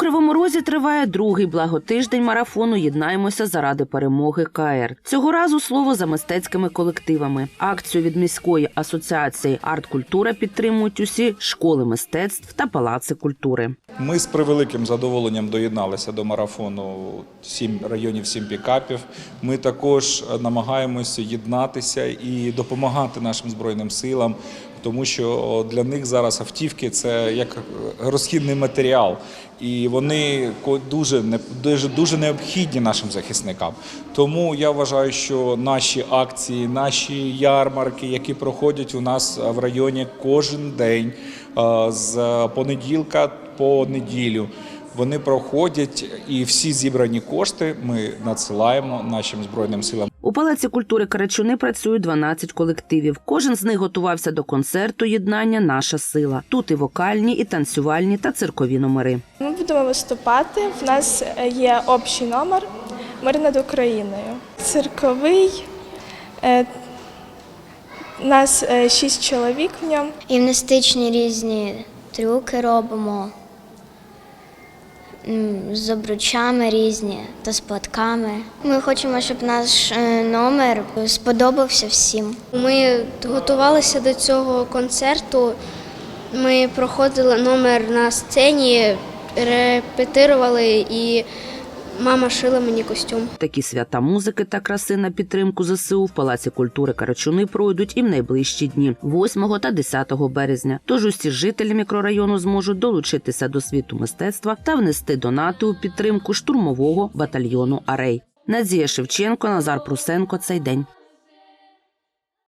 Кривому Розі триває другий благотиждень марафону Єднаємося заради перемоги КР. Цього разу слово за мистецькими колективами. Акцію від міської асоціації арт-культура підтримують усі школи мистецтв та палаци культури. Ми з превеликим задоволенням доєдналися до марафону сім районів, сім пікапів. Ми також намагаємося єднатися і допомагати нашим збройним силам, тому що для них зараз автівки це як розхідний матеріал, і вони дуже дуже дуже необхідні нашим захисникам. Тому я вважаю, що наші акції, наші ярмарки, які проходять у нас в районі кожен день з понеділка по неділю. Вони проходять і всі зібрані кошти ми надсилаємо нашим збройним силам. У палаці культури Карачуни працюють 12 колективів. Кожен з них готувався до концерту єднання Наша сила. Тут і вокальні, і танцювальні та циркові номери. Ми будемо виступати. В нас є общий номер Мир над Україною. Цирковий. е, Нас е, шість чоловік в ньому. Гімнастичні різні трюки робимо. З обручами різні та з платками. Ми хочемо, щоб наш е, номер сподобався всім. Ми готувалися до цього концерту. Ми проходили номер на сцені, репетирували, і мама шила мені костюм. Такі свята музики та краси на підтримку ЗСУ в палаці культури Карачуни пройдуть і в найближчі дні 8 та 10 березня. Тож усі жителі мікрорайону зможуть долучитися до світу мистецтва та внести донати у підтримку штурмового батальйону Арей. Надія Шевченко, Назар Прусенко. Цей день.